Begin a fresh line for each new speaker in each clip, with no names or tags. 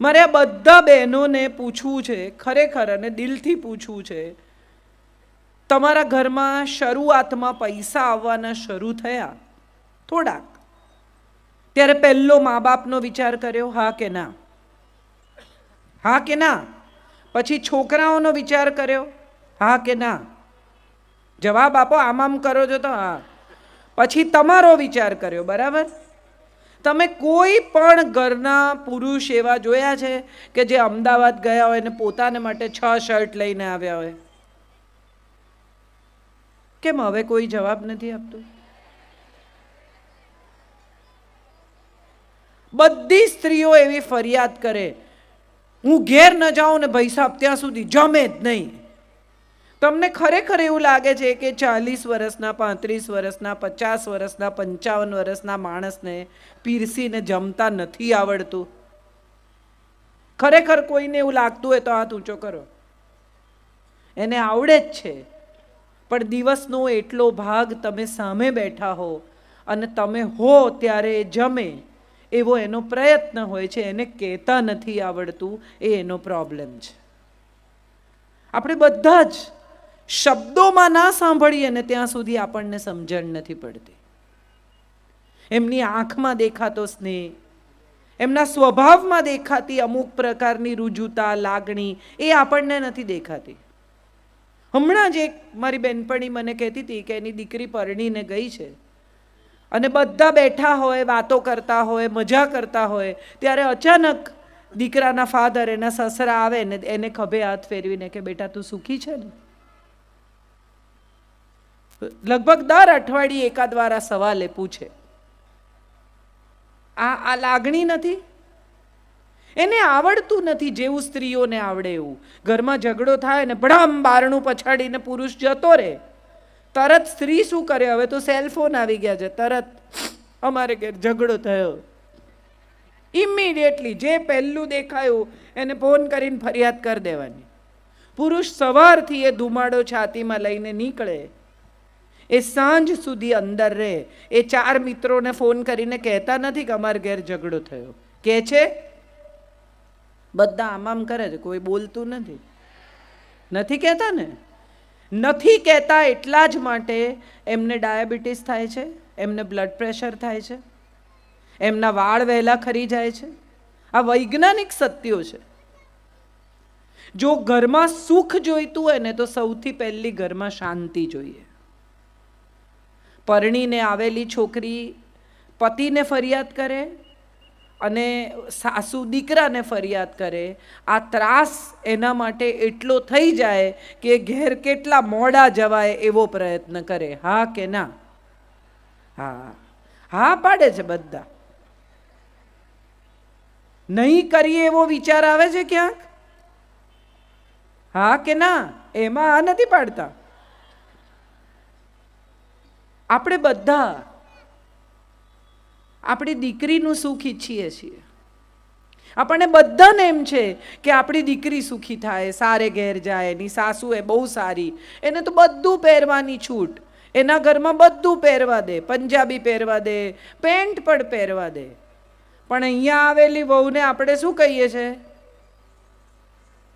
મારે આ બધા બહેનોને પૂછવું છે, ખરેખર અને દિલથી પૂછવું છે, તમારા ઘરમાં શરૂઆતમાં પૈસા આવવાના શરૂ થયા? થોડાક. ત્યારે પહેલો મા બાપનો વિચાર કર્યો, હા કે ના? હા કે ના? પછી છોકરાઓનો વિચાર કર્યો, હા કે ના? જવાબ આપો, આમ આમ કરો છો તો હા. પછી તમારો વિચાર કર્યો, બરાબર? તમે કોઈ પણ ઘરના પુરુષ એવા જોયા છે કે જે અમદાવાદ ગયા હોય ને પોતાને માટે છ શર્ટ લઈને આવ્યા હોય? કેમ હવે કોઈ જવાબ નથી આપતું? બધી સ્ત્રીઓ એવી ફરિયાદ કરે, હું ઘેર ન જાઉં ને ભાઈ સાહેબ ત્યાં સુધી જમે જ નહીં. તમને ખરેખર એવું લાગે છે કે ચાલીસ વર્ષના, પાંત્રીસ વર્ષના, પચાસ વર્ષના, પંચાવન વર્ષના માણસને પીરસીને જમતા નથી આવડતું? ખરેખર કોઈને એવું લાગતું હોય તો હાથ ઊંચો કરો. એને આવડે જ છે. પણ દિવસનો એટલો ભાગ તમે સામે બેઠા હો અને તમે હો ત્યારે એ જમે એવો એનો પ્રયત્ન હોય છે. એને કહેતા નથી આવડતું. એ એનો પ્રોબ્લેમ છે. આપણે બધા જ શબ્દોમાં ના સાંભળીએ ને ત્યાં સુધી આપણને સમજણ નથી પડતી. એમની આંખમાં દેખાતો સ્નેહ, એમના સ્વભાવમાં દેખાતી અમુક પ્રકારની રુજુતા, લાગણી એ આપણને નથી દેખાતી. હમણાં જ એક મારી બેનપણી મને કહેતી હતી કે એની દીકરી પરણીને ગઈ છે. અને બધા બેઠા હોય, વાતો કરતા હોય, મજા કરતા હોય, ત્યારે અચાનક દીકરાના ફાધર એના સસરા આવે ને એને ખભે હાથ ફેરવીને કે, બેટા, તું સુખી છે ને? લગભગ દર અઠવાડિયે એકાદ વાર આ સવાલ એ પૂછે. આ આ લાગણી નથી? એને આવડતું નથી જેવું સ્ત્રીઓને આવડે એવું. ઘરમાં ઝઘડો થાય ને ભડામ બારણું પછાડીને પુરુષ જતો રહે. તરત સ્ત્રી શું કરે? હવે તો સેલફોન આવી ગયા છે. તરત અમારે ઘેર ઝઘડો થયો. ઇમિડિયેટલી જે પહેલું દેખાયું એને ફોન કરીને ફરિયાદ કરી દેવાની. પુરુષ સવારથી એ ધુમાડો છાતીમાં લઈને નીકળે. એ સાંજ સુધી અંદર રહે. એ ચાર મિત્રોને ફોન કરીને કહેતા નથી કે અમારે ઘેર ઝઘડો થયો. કે છે? બધા આમ આમ કરે છે, કોઈ બોલતું નથી. નથી કહેતા ને? નથી કહેતા એટલા જ માટે એમને ડાયાબિટીસ થાય છે, એમને બ્લડ પ્રેશર થાય છે, એમના વાળ વહેલા ખરી જાય છે. આ વૈજ્ઞાનિક સત્યો છે. જો ઘરમાં સુખ જોઈતું હોય ને તો સૌથી પહેલી ઘરમાં શાંતિ જોઈએ. પરણીને આવેલી છોકરી પતિને ફરિયાદ કરે અને સાસુ દીકરાને ફરિયાદ કરે, આ ત્રાસ એના માટે એટલો થઈ જાય કે ઘેર કેટલા મોડા જવાય એવો પ્રયત્ન કરે. હા કે ના? હા. હા પાડે છે બધા. નહીં કરીએ એવો વિચાર આવે છે ક્યાંક? હા કે ના? એમાં આ નથી પાડતા. આપણે બધા આપણી દીકરીનું સુખ ઈચ્છીએ છીએ. આપણને બધાને એમ છે કે આપણી દીકરી સુખી થાય, સારે ઘેર જાય, એની સાસુ એ બહુ સારી, એને તો બધું પહેરવાની છૂટ, એના ઘરમાં બધું પહેરવા દે, પંજાબી પહેરવા દે, પેન્ટ પણ પહેરવા દે. પણ અહીંયા આવેલી વહુને આપણે શું કહીએ છે?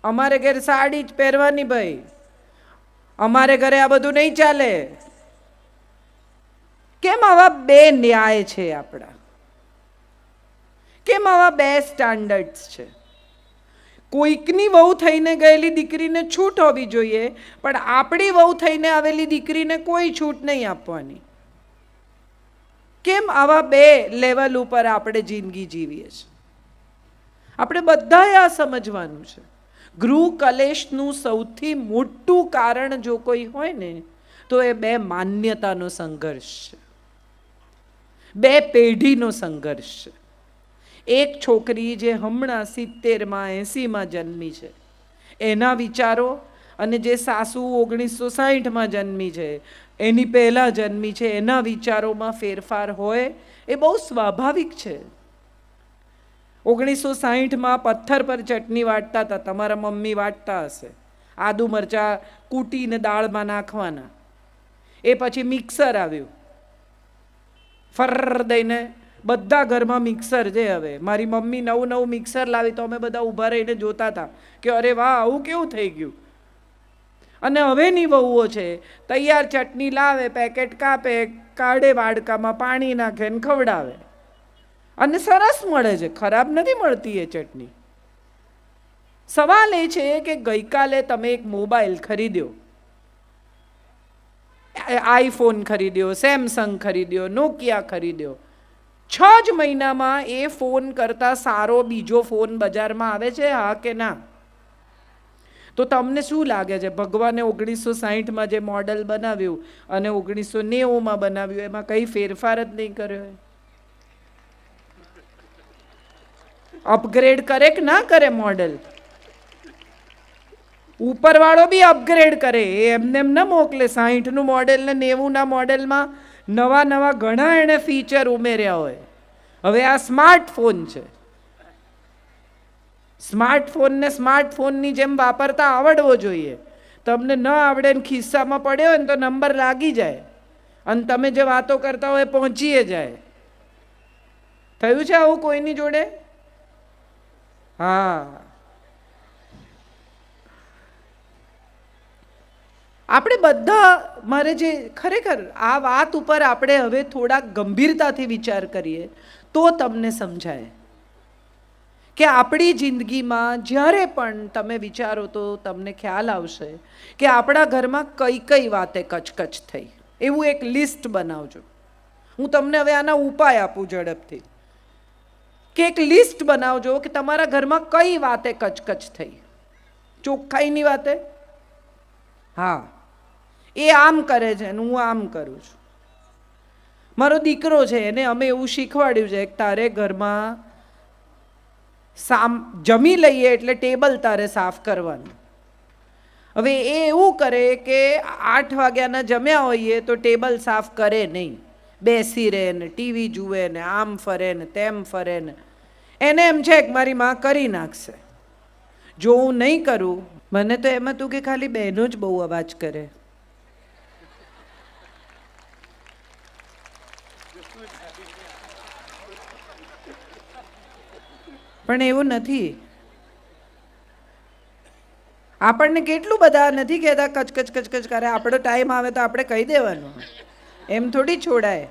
અમારે ઘેર સાડી જ પહેરવાની ભાઈ. અમારે ઘરે આ બધું નહીં ચાલે. કેમ આવા બે ન્યાય છે આપણા? કેમ આવા બે સ્ટાન્ડર્ડ્સ છે? કોઈકની વહુ થઈને ગયેલી દીકરીને છૂટ હોવી જોઈએ, પણ આપણી વહુ થઈને આવેલી દીકરીને કોઈ છૂટ નહીં આપવાની. કેમ આવા બે લેવલ ઉપર આપણે જિંદગી જીવીએ છીએ? આપણે બધાએ આ સમજવાનું છે. ગૃહ કલેશનું સૌથી મોટું કારણ જો કોઈ હોય ને, તો એ બે માન્યતાનો સંઘર્ષ છે. બે પેઢીનો સંઘર્ષ. છે એક છોકરી જે હમણાં સિત્તેરમાં, એંસીમાં જન્મી છે. એના વિચારો અને જે સાસુ ઓગણીસો સાહીઠમાં જન્મી છે, એની પહેલાં જન્મી છે, એના વિચારોમાં ફેરફાર હોય એ બહુ સ્વાભાવિક છે. ઓગણીસો સાહીઠમાં પથ્થર પર ચટણી વાટતા હતા, તમારા મમ્મી વાટતા હશે. આદુ મરચાં કૂટીને દાળમાં નાખવાના. એ પછી મિક્સર આવ્યું. ફર દઈને બધા ઘરમાં મિક્સર છે હવે. મારી મમ્મી નવું નવું મિક્સર લાવી તો અમે બધા ઊભા રહીને જોતા હતા કે અરે વાહ, આવું કેવું થઈ ગયું? અને હવેની વહુઓ છે, તૈયાર ચટણી લાવે પેકેટ કાપે કાઢે વાડકામાં પાણી નાખે ને ખવડાવે. અને સરસ મળે છે, ખરાબ નથી મળતી એ ચટણી. સવાલ એ છે કે ગઈકાલે તમે એક મોબાઈલ ખરીદ્યો. આઈફોન ખરીદ્યો, સેમસંગ ખરીદ્યો, નોકિયા ખરીદ્યો. છ જ મહિનામાં એ ફોન કરતાં સારો બીજો ફોન બજારમાં આવે છે, હા કે ના? તો તમને શું લાગે છે? ભગવાને ઓગણીસો સાહીઠમાં જે મોડલ બનાવ્યું અને ઓગણીસો નેવુંમાં બનાવ્યું, એમાં કંઈ ફેરફાર જ નહીં કર્યો અપગ્રેડ કરે કે ના કરે મોડલ? ઉપરવાળો બી અપગ્રેડ કરે. એ એમને એમ ન મોકલે. સાહીઠનું મોડેલ ને નેવુંના મોડેલમાં નવા નવા ઘણા એણે ફીચર ઉમેર્યા હોય. હવે આ સ્માર્ટફોન છે. સ્માર્ટફોનને સ્માર્ટફોનની જેમ વાપરતા આવડવો જોઈએ. તમને ન આવડે ને ખિસ્સામાં પડ્યો હોય ને તો નંબર લાગી જાય. અને તમે જે વાતો કરતા હોય એ પહોંચીએ જાય. થયું છે આવું કોઈની જોડે? હા. આપણે બધા, મારે જે ખરેખર આ વાત ઉપર આપણે હવે થોડાક ગંભીરતાથી વિચાર કરીએ, તો તમને સમજાય કે આપણી જિંદગીમાં જ્યારે પણ તમે વિચારો તો તમને ખ્યાલ આવશે કે આપણા ઘરમાં કઈ કઈ વાતે કચકચ થઈ. એવું એક લિસ્ટ બનાવજો. હું તમને હવે આના ઉપાય આપું ઝડપથી. કે એક લિસ્ટ બનાવજો કે તમારા ઘરમાં કઈ વાતે કચકચ થઈ. ચોખ્ખાઈની વાતે હા. એ આમ કરે છે અને હું આમ કરું છું. મારો દીકરો છે એને અમે એવું શીખવાડ્યું છે કે તારે ઘરમાં સામ, જમી લઈએ એટલે ટેબલ તારે સાફ કરવાનું. હવે એ એવું કરે કે આઠ વાગ્યાના જમ્યા હોઈએ તો ટેબલ સાફ કરે નહીં. બેસી રહે ને ટીવી જુએ ને આમ ફરે ને તેમ ફરે ને. એને એમ છે કે મારી માં કરી નાખશે. જો હું નહીં કરું, મને તો એમ હતું કે ખાલી બહેનો જ બહુ અવાજ કરે. પણ એવું નથી. આપણને કેટલું બધા નથી કહેતા કચકચ કચ કચ કચ કરે. આપણો ટાઈમ આવે તો આપણે કહી દેવાનું. એમ થોડી છોડાય.